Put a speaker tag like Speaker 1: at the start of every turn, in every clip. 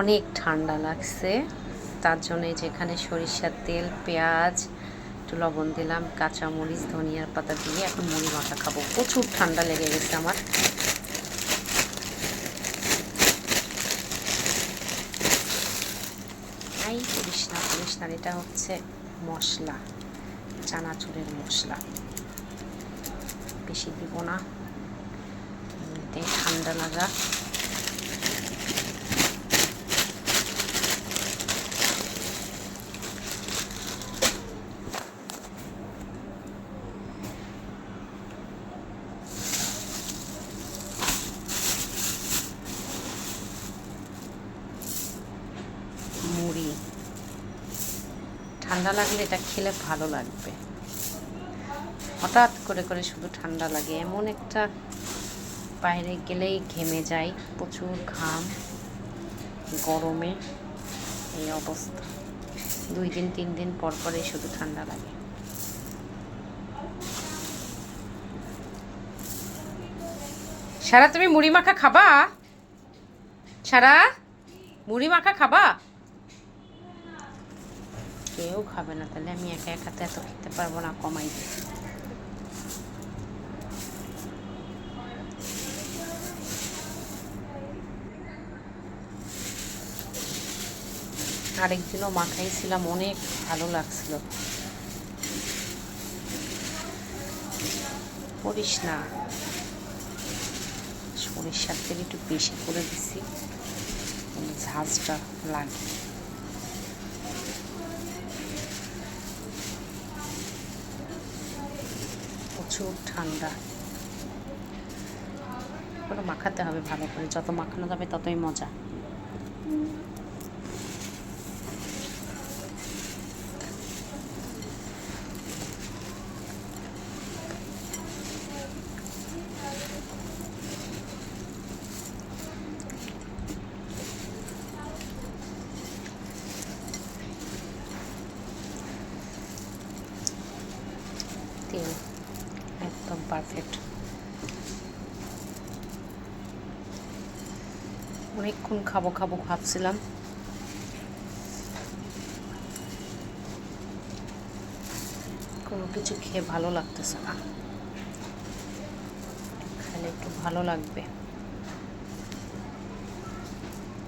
Speaker 1: অনেক ঠান্ডা লাগছে। তার জন্য যেখানে সরিষার তেল, পেঁয়াজ, একটু লবণ দিলাম কাঁচা কাঁচামরিচ, ধনিয়ার পাতা দিয়ে এখন মুড়ি মাখা খাব। প্রচুর ঠান্ডা লেগে গেছে আমার। আই করিস না এটা হচ্ছে মশলা, চানাচুরের মশলা। বেশি দিব না। ঠান্ডা লাগা মুড়ি ঠান্ডা লাগলে এটা খেলে ভালো লাগবে। হঠাৎ করে করে শুধু ঠান্ডা লাগে। এমন একটা বাইরে গেলেই ঘেমে যায় প্রচুর ঘাম, গরমে এই অবস্থা। দুই দিন, তিন দিন পর পরেই শুধু ঠান্ডা লাগে। সারা তুমি মুড়ি মাখা খাবা? সারা? মুড়ি মাখা খাবা? কেউ খাবে না, তাহলে আমি একা একাতে এত খেতে পারব না, কমাই আরেকদিনও মাখাইছিলাম, অনেক ভালো লাগছিল। করিস না। সরিষার তেল একটু বেশি করে দিছি ঝাঁজটা লাগে। প্রচুর ঠান্ডা। ওটা মাখাতে হবে ভালো করে যত মাখানো যাবে ততই মজা। তেল। পারফেক্ট। অনেকক্ষণ খাব খাব ভাবছিলাম। কোনো কিছু খেয়ে ভালো লাগতেছে না। খেলে একটু ভালো লাগবে।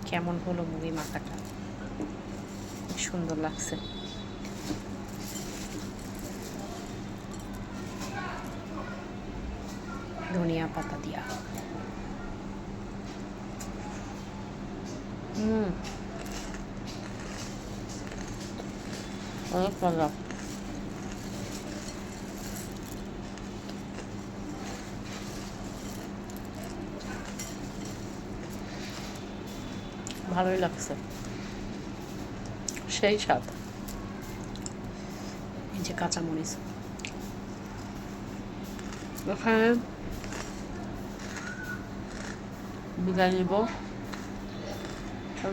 Speaker 1: কেমন হলো মুড়ি খুব সুন্দর লাগছে। ধনিয়া পাতা দিয়া হুম অনেক মজা ভালোই লাগছে সেই স্বাদ এই যে কাঁচামরিচ Vous gagnez bon. Ça